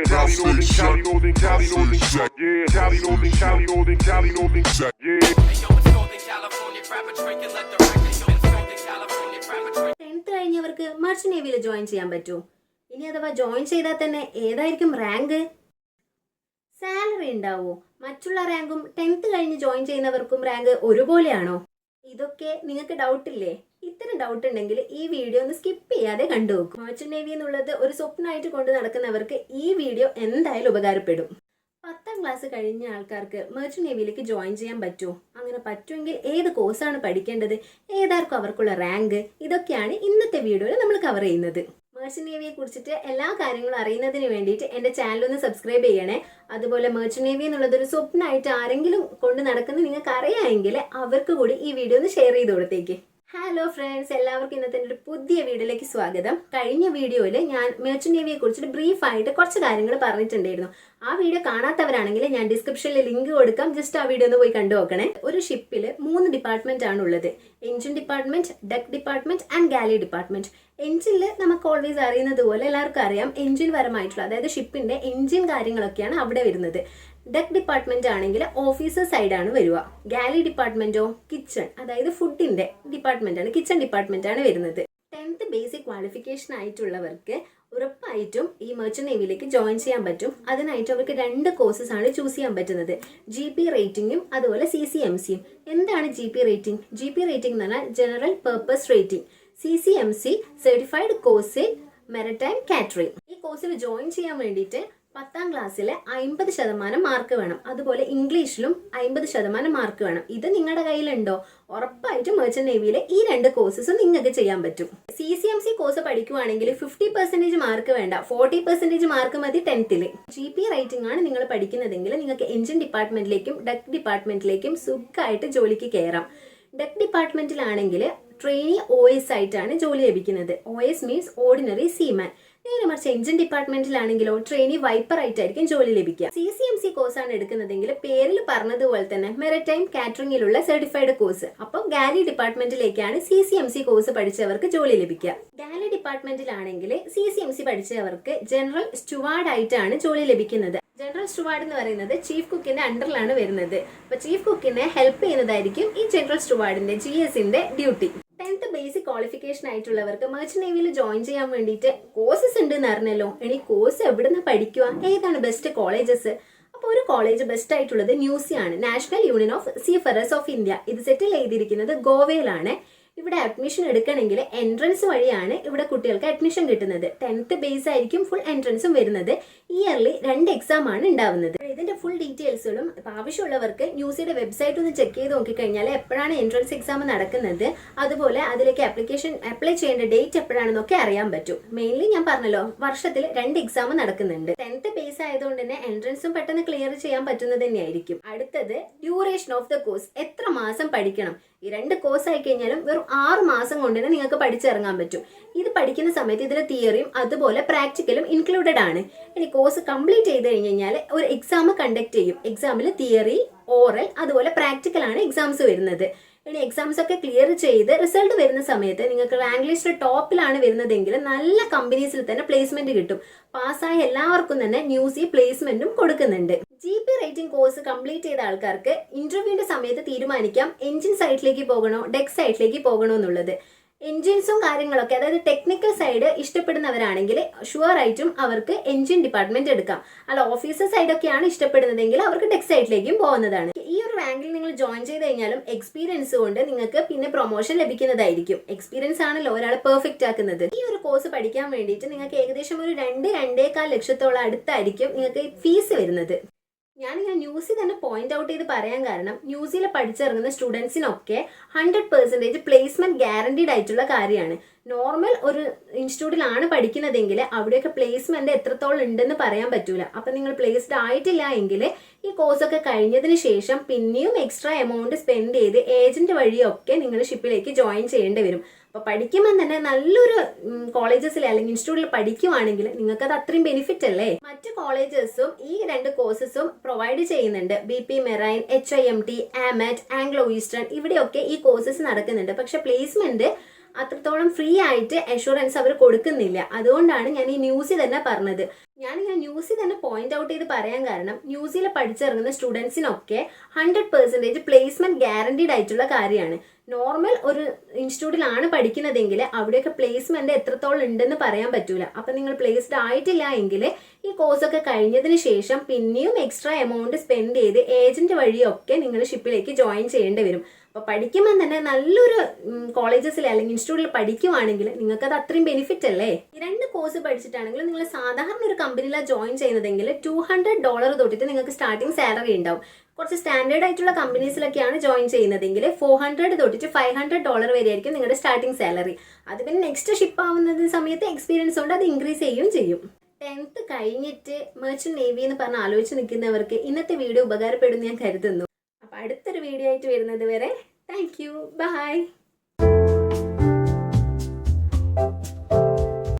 Cali know Cali know Cali know Yeah, Cali know then Cali know then Cali know then Yeah. Yo, it's Northern California, grab a drink and let the record show. It's Northern California, grab a drink. Tenth കഴിഞ്ഞവർക്ക് merchant നേവിയിൽ join ചെയ്യാൻ പറ്റുമോ ഇനി അഥവാ join ചെയ്താൽ തന്നെ ഏതായിരിക്കും rank salary ഉണ്ടാവോ മറ്റുള്ള റാങ്കും ടെൻത്ത് കഴിഞ്ഞ് ജോയിൻ ചെയ്യുന്നവർക്കും റാങ്ക് ഒരുപോലെയാണോ ഇതൊക്കെ നിങ്ങൾക്ക് ഡൗട്ട് ഇല്ലേ ഇത്തരം ഡൗട്ട് ഉണ്ടെങ്കിൽ ഈ വീഡിയോ ഒന്ന് സ്കിപ്പ് ചെയ്യാതെ കണ്ടു നോക്കും. നേവി എന്നുള്ളത് ഒരു സ്വപ്നമായിട്ട് കൊണ്ട് നടക്കുന്നവർക്ക് ഈ വീഡിയോ എന്തായാലും ഉപകാരപ്പെടും. പത്താം ക്ലാസ് കഴിഞ്ഞ ആൾക്കാർക്ക് മെർച്ചന്റ് നേവിയിലേക്ക് ജോയിൻ ചെയ്യാൻ പറ്റുമോ? അങ്ങനെ പറ്റുമെങ്കിൽ ഏത് കോഴ്സാണ് പഠിക്കേണ്ടത്? ഏതാർക്കും അവർക്കുള്ള റാങ്ക് ഇതൊക്കെയാണ് ഇന്നത്തെ വീഡിയോയിൽ നമ്മൾ കവർ ചെയ്യുന്നത്. മെർച്ചന്റ് നേവിയെ കുറിച്ചിട്ട് എല്ലാ കാര്യങ്ങളും അറിയുന്നതിന് വേണ്ടിയിട്ട് എന്റെ ചാനൽ ഒന്ന് സബ്സ്ക്രൈബ് ചെയ്യണേ. അതുപോലെ മെർച്ചന്റ് നേവി എന്നുള്ളത് ഒരു സ്വപ്നമായിട്ട് ആരെങ്കിലും കൊണ്ട് നടക്കുന്നത് നിങ്ങൾക്ക് അറിയാമെങ്കിൽ അവർക്ക് കൂടി ഈ വീഡിയോ ഒന്ന് ഷെയർ ചെയ്ത് കൊടുത്തേക്ക്. ഹലോ ഫ്രണ്ട്സ് എല്ലാവർക്കും ഇന്നത്തെ ഒരു പുതിയ വീഡിയോയിലേക്ക് സ്വാഗതം. കഴിഞ്ഞ വീഡിയോയിൽ ഞാൻ മെർച്ചൻ നേവിയെ കുറിച്ചിട്ട് ബ്രീഫായിട്ട് കുറച്ച് കാര്യങ്ങൾ പറഞ്ഞിട്ടുണ്ടായിരുന്നു. ആ വീഡിയോ കാണാത്തവരാണെങ്കിൽ ഞാൻ ഡിസ്ക്രിപ്ഷനിൽ ലിങ്ക് കൊടുക്കാം. ജസ്റ്റ് ആ വീഡിയോ ഒന്ന് പോയി കണ്ടു നോക്കണേ. ഒരു ഷിപ്പിൽ മൂന്ന് ഡിപ്പാർട്ട്മെന്റ് ആണ് ഉള്ളത്. Engine department deck department and galley department എഞ്ചിനിൽ നമുക്ക് ഓൾവേസ് അറിയുന്നത് പോലെ എല്ലാവർക്കും അറിയാം. എഞ്ചിൻ പരമായിട്ടുള്ള അതായത് ഷിപ്പിന്റെ എഞ്ചിൻ കാര്യങ്ങളൊക്കെയാണ് അവിടെ വരുന്നത്. ഡക്ക് ഡിപ്പാർട്ട്മെന്റ് ആണെങ്കിൽ ഓഫീസർ സൈഡാണ് വരിക. ഗാലി ഡിപ്പാർട്ട്മെന്റോ കിച്ചൺ അതായത് ഫുഡിന്റെ ഡിപ്പാർട്ട്മെന്റ് ആണ് കിച്ചൺ ഡിപ്പാർട്ട്മെന്റ് ആണ് വരുന്നത്. ടെൻത്ത് ബേസിക് ക്വാളിഫിക്കേഷൻ ആയിട്ടുള്ളവർക്ക് ഉറപ്പായിട്ടും ഈ മെർച്ചന്റ് നേവിയിലേക്ക് ജോയിൻ ചെയ്യാൻ പറ്റും. അതിനായിട്ട് അവർക്ക് രണ്ട് കോഴ്സസ് ആണ് ചൂസ് ചെയ്യാൻ പറ്റുന്നത്. ജി പി റേറ്റിംഗും അതുപോലെ സി സി എം സിയും എന്താണ് G P rating G P rating എന്ന് പറഞ്ഞാൽ general purpose rating C C M C certified course maritime catering ഈ കോഴ്സിൽ ജോയിൻ ചെയ്യാൻ വേണ്ടിയിട്ട് പത്താം ക്ലാസ്സിലെ അമ്പത് ശതമാനം മാർക്ക് വേണം. അതുപോലെ ഇംഗ്ലീഷിലും അമ്പത് ശതമാനം മാർക്ക് വേണം. ഇത് നിങ്ങളുടെ കയ്യിലുണ്ടോ? ഉറപ്പായിട്ടും മെർച്ചന്റ് നേവിയിലെ ഈ രണ്ട് കോഴ്സസും നിങ്ങൾക്ക് ചെയ്യാൻ പറ്റും. C C M C course പഠിക്കുവാണെങ്കിൽ fifty percentage mark വേണ്ട. ഫോർട്ടി പെർസെന്റേജ് മാർക്ക് മതി ടെൻത്തിൽ ജി പി റേറ്റിംഗ് ആണ് നിങ്ങൾ പഠിക്കുന്നതെങ്കിൽ നിങ്ങൾക്ക് എഞ്ചിൻ ഡിപ്പാർട്ട്മെന്റിലേക്കും ഡെക് ഡിപ്പാർട്ട്മെന്റിലേക്കും സുഖമായിട്ട് ജോലിക്ക് കയറാം ഡെക് ഡിപ്പാർട്ട്മെന്റിലാണെങ്കിൽ ട്രെയിനി ഒ എസ് ആയിട്ടാണ് ജോലി ലഭിക്കുന്നത്. O S means ordinary seaman നേരെ മറിച്ച് എഞ്ചിൻ ഡിപ്പാർട്ട്മെന്റിലാണെങ്കിലോ ട്രെയിനി വൈപ്പർ ആയിട്ടായിരിക്കും ജോലി ലഭിക്കുക. സി സി എം സി കോഴ്സാണ് എടുക്കുന്നതെങ്കിൽ പേരിൽ പറഞ്ഞതുപോലെ തന്നെ മെററ്റൈം കാറ്ററിംഗിലുള്ള സർട്ടിഫൈഡ് കോഴ്സ് അപ്പോൾ galley ഡിപ്പാർട്ട്മെന്റിലേക്കാണ് C C M C course പഠിച്ചവർക്ക് ജോലി ലഭിക്കുക. ഗാലി ഡിപ്പാർട്ട്മെന്റിലാണെങ്കിൽ സി സി എം സി പഠിച്ചവർക്ക് ജനറൽ സ്റ്റുവാർഡ് ആയിട്ടാണ് ജോലി ലഭിക്കുന്നത്. ജനറൽ സ്റ്റുവാർഡ് എന്ന് പറയുന്നത് ചീഫ് കുക്കിന്റെ അണ്ടറിലാണ് വരുന്നത്. അപ്പൊ ചീഫ് കുക്കിനെ ഹെൽപ്പ് ചെയ്യുന്നതായിരിക്കും ഈ ജനറൽ സ്റ്റുവാർഡിന്റെ ജി എസിന്റെ ഡ്യൂട്ടി ടെൻത്ത് ബേസിക് ക്വാളിഫിക്കേഷൻ ആയിട്ടുള്ളവർക്ക് മെർച്ചന്റ് നേവിയിൽ ജോയിൻ ചെയ്യാൻ വേണ്ടിയിട്ട് കോഴ്സസ് ഉണ്ട് എന്ന് അറിഞ്ഞല്ലോ. ഇനി കോഴ്സ് എവിടെ നിന്ന് പഠിക്കുക ഏതാണ് ബെസ്റ്റ് കോളേജസ് അപ്പോൾ ഒരു കോളേജ് ബെസ്റ്റ് ആയിട്ടുള്ളത് ന്യൂസിയാണ് national union of seafarers of India ഇത് സെറ്റിൽ ചെയ്തിരിക്കുന്നത് ഗോവയിലാണ്. ഇവിടെ അഡ്മിഷൻ എടുക്കണമെങ്കിൽ എൻട്രൻസ് വഴിയാണ് ഇവിടെ കുട്ടികൾക്ക് അഡ്മിഷൻ കിട്ടുന്നത്. ടെൻത്ത് ബേസ് ആയിരിക്കും ഫുൾ എൻട്രൻസും വരുന്നത്. ഇയർലി രണ്ട് എക്സാം ആണ് ഉണ്ടാവുന്നത്. ഇതിന്റെ ഫുൾ ഡീറ്റെയിൽസുകളും ആവശ്യമുള്ളവർക്ക് ന്യൂസിയുടെ വെബ്സൈറ്റ് ഒന്ന് ചെക്ക് ചെയ്ത് നോക്കിക്കഴിഞ്ഞാൽ എപ്പോഴാണ് എൻട്രൻസ് എക്സാം നടക്കുന്നത്. അതുപോലെ അതിലേക്ക് അപ്ലിക്കേഷൻ അപ്ലൈ ചെയ്യേണ്ട ഡേറ്റ് എപ്പോഴാണെന്നൊക്കെ അറിയാൻ പറ്റും. മെയിൻലി ഞാൻ പറഞ്ഞല്ലോ വർഷത്തിൽ രണ്ട് എക്സാം നടക്കുന്നുണ്ട്. ടെൻത്ത് ബേസ് ആയതുകൊണ്ട് തന്നെ എൻട്രൻസും പെട്ടെന്ന് ക്ലിയർ ചെയ്യാൻ പറ്റുന്നത് തന്നെയായിരിക്കും. അടുത്തത് ഡ്യൂറേഷൻ ഓഫ് ദ കോഴ്സ് എത്ര മാസം പഠിക്കണം? ഈ രണ്ട് കോഴ്സ് ആയി കഴിഞ്ഞാലും വെറും ആറ് മാസം കൊണ്ട് തന്നെ നിങ്ങൾക്ക് പഠിച്ചിറങ്ങാൻ പറ്റും. ഇത് പഠിക്കുന്ന സമയത്ത് ഇതിലെ തിയറിയും അതുപോലെ പ്രാക്ടിക്കലും ഇൻക്ലൂഡഡ് ആണ്. ഇനി കോഴ്സ് കംപ്ലീറ്റ് ചെയ്ത് കഴിഞ്ഞ് കഴിഞ്ഞാൽ ഒരു എക്സാം കണ്ടക്ട് ചെയ്യും. എക്സാമിൽ തിയറി ഓറൽ അതുപോലെ പ്രാക്ടിക്കൽ ആണ് എക്സാംസ് വരുന്നത്. ഇനി എക്സാംസ് ഒക്കെ ക്ലിയർ ചെയ്ത് റിസൾട്ട് വരുന്ന സമയത്ത് നിങ്ങൾക്ക് റാങ്ക് ലിസ്റ്റ് ടോപ്പിലാണ് വരുന്നതെങ്കിൽ നല്ല കമ്പനീസിൽ തന്നെ പ്ലേസ്മെന്റ് കിട്ടും. പാസ്സായ എല്ലാവർക്കും തന്നെ ന്യൂസി പ്ലേസ്മെന്റും കൊടുക്കുന്നുണ്ട്. G P rating course complete ചെയ്ത ആൾക്കാർക്ക് ഇന്റർവ്യൂവിന്റെ സമയത്ത് തീരുമാനിക്കാം. എഞ്ചിൻ സൈറ്റിലേക്ക് പോകണോ ഡെക്ക് സൈറ്റിലേക്ക് പോകണോ എന്നുള്ളത്. എൻജിൻസും കാര്യങ്ങളൊക്കെ അതായത് ടെക്നിക്കൽ സൈഡ് ഇഷ്ടപ്പെടുന്നവരാണെങ്കിൽ ഷുവർ ആയിട്ടും അവർക്ക് എൻജിൻ ഡിപ്പാർട്ട്മെന്റ് എടുക്കാം. അല്ല ഓഫീസർ സൈഡൊക്കെയാണ് ഇഷ്ടപ്പെടുന്നതെങ്കിൽ അവർക്ക് ടെക് സൈഡിലേക്കും പോകുന്നതാണ്. ഈ ഒരു റാങ്കിൽ നിങ്ങൾ ജോയിൻ ചെയ്ത് കഴിഞ്ഞാലും എക്സ്പീരിയൻസ് കൊണ്ട് നിങ്ങൾക്ക് പിന്നെ പ്രൊമോഷൻ ലഭിക്കുന്നതായിരിക്കും. എക്സ്പീരിയൻസ് ആണല്ലോ ഒരാൾ പെർഫെക്റ്റ് ആക്കുന്നത്. ഈ ഒരു കോഴ്സ് പഠിക്കാൻ വേണ്ടിയിട്ട് നിങ്ങൾക്ക് ഏകദേശം ഒരു രണ്ട് രണ്ടേകാൽ ലക്ഷത്തോളം അടുത്തായിരിക്കും നിങ്ങൾക്ക് ഫീസ് വരുന്നത്. ഞാനിങ്ങനെ ന്യൂസിൽ തന്നെ പോയിന്റ് ഔട്ട് ചെയ്ത് പറയാൻ കാരണം ന്യൂസിൽ പഠിച്ചിറങ്ങുന്ന സ്റ്റുഡൻസിനൊക്കെ ഹൺഡ്രഡ് പെർസെന്റേജ് പ്ലേസ്മെന്റ് ഗ്യാരണ്ടീഡ് ആയിട്ടുള്ള കാര്യമാണ്. നോർമൽ ഒരു ഇൻസ്റ്റിറ്റ്യൂട്ടിലാണ് പഠിക്കുന്നതെങ്കിൽ അവിടെയൊക്കെ പ്ലേസ്മെന്റ് എത്രത്തോളം ഉണ്ടെന്ന് പറയാൻ പറ്റൂല. അപ്പൊ നിങ്ങൾ പ്ലേസ്ഡ് ആയിട്ടില്ല എങ്കിൽ ഈ കോഴ്സൊക്കെ കഴിഞ്ഞതിന് ശേഷം പിന്നെയും എക്സ്ട്രാ എമൗണ്ട് സ്പെൻഡ് ചെയ്ത് ഏജന്റ് വഴിയൊക്കെ നിങ്ങൾ ഷിപ്പിലേക്ക് ജോയിൻ ചെയ്യേണ്ടി വരും. അപ്പൊ പഠിക്കുമ്പോൾ തന്നെ നല്ലൊരു കോളേജസിൽ അല്ലെങ്കിൽ ഇൻസ്റ്റിറ്റ്യൂട്ടിൽ പഠിക്കുവാണെങ്കിൽ നിങ്ങൾക്ക് അത് അത്രയും ബെനിഫിറ്റ് അല്ലേ? മറ്റു കോളേജസും ഈ രണ്ട് കോഴ്സസും പ്രൊവൈഡ് ചെയ്യുന്നുണ്ട്. B P Marine H I M T AMET Anglo Eastern ഇവിടെയൊക്കെ ഈ കോഴ്സസ് നടക്കുന്നുണ്ട്. പക്ഷെ പ്ലേസ്മെന്റ് അത്രത്തോളം ഫ്രീ ആയിട്ട് അഷുറൻസ് അവർ കൊടുക്കുന്നില്ല. അതുകൊണ്ടാണ് ഞാൻ ഈ ന്യൂസ് തന്നെ പറഞ്ഞത്. ഞാനിങ്ങനെ ന്യൂസിൽ തന്നെ പോയിന്റ് ഔട്ട് ചെയ്ത് പറയാൻ കാരണം ന്യൂസിൽ പഠിച്ചിറങ്ങുന്ന സ്റ്റുഡൻസിനൊക്കെ ഹൺഡ്രഡ് പെർസെന്റേജ് പ്ലേസ്മെന്റ് ഗ്യാരണ്ടീഡ് ആയിട്ടുള്ള കാര്യമാണ്. നോർമൽ ഒരു ഇൻസ്റ്റിറ്റ്യൂട്ടിലാണ് പഠിക്കുന്നതെങ്കിൽ അവിടെയൊക്കെ പ്ലേസ്മെന്റ് എത്രത്തോളം ഉണ്ടെന്ന് പറയാൻ പറ്റൂല. അപ്പം നിങ്ങൾ പ്ലേസ്ഡ് ആയിട്ടില്ല എങ്കിൽ ഈ കോഴ്സൊക്കെ കഴിഞ്ഞതിന് ശേഷം പിന്നെയും എക്സ്ട്രാ എമൗണ്ട് സ്പെൻഡ് ചെയ്ത് ഏജന്റ് വഴിയൊക്കെ നിങ്ങൾ ഷിപ്പിലേക്ക് ജോയിൻ ചെയ്യേണ്ടി വരും. അപ്പോൾ പഠിക്കുമ്പോൾ തന്നെ നല്ലൊരു കോളേജസിൽ അല്ലെങ്കിൽ ഇൻസ്റ്റിറ്റ്യൂട്ടിൽ പഠിക്കുവാണെങ്കിൽ നിങ്ങൾക്ക് അത് അത്രയും ബെനിഫിറ്റ് അല്ലേ? രണ്ട് കോഴ്സ് പഠിച്ചിട്ടാണെങ്കിൽ നിങ്ങൾ സാധാരണ ഒരു കമ്പനിയിലാണ് ജോയിൻ ചെയ്യുന്നതെങ്കിൽ ടു ഹൺഡ്രഡ് ഡോളർ തൊട്ടിട്ട് നിങ്ങൾക്ക് സ്റ്റാർട്ടിംഗ് സാലറി ഉണ്ടാവും. കുറച്ച് സ്റ്റാൻഡേർഡ് ആയിട്ടുള്ള കമ്പനീസിലൊക്കെയാണ് ജോയിൻ ചെയ്യുന്നതെങ്കിൽ ഫോർ ഹൺഡ്രഡ് തൊട്ടിട്ട് ഫൈവ് ഹൺഡ്രഡ് ഡോളർ വരെ ആയിരിക്കും നിങ്ങളുടെ സ്റ്റാർട്ടിംഗ് സാലറി അത് പിന്നെ നെക്സ്റ്റ് ഷിപ്പ് ആവുന്നത് സമയത്ത് എക്സ്പീരിയൻസ് കൊണ്ട് അത് ഇൻക്രീസ് ചെയ്യുകയും ചെയ്യും. ടെൻത്ത് കഴിഞ്ഞിട്ട് മെർച്ചന്റ് നേവി എന്ന് പറഞ്ഞ് ആലോചിച്ച് നിൽക്കുന്നവർക്ക് ഇന്നത്തെ വീഡിയോ ഉപകാരപ്പെടുമെന്ന് ഞാൻ കരുതുന്നു. അടുത്തൊരു വീഡിയോ ആയിട്ട് വരുന്നത് വരെ താങ്ക് യു ബൈ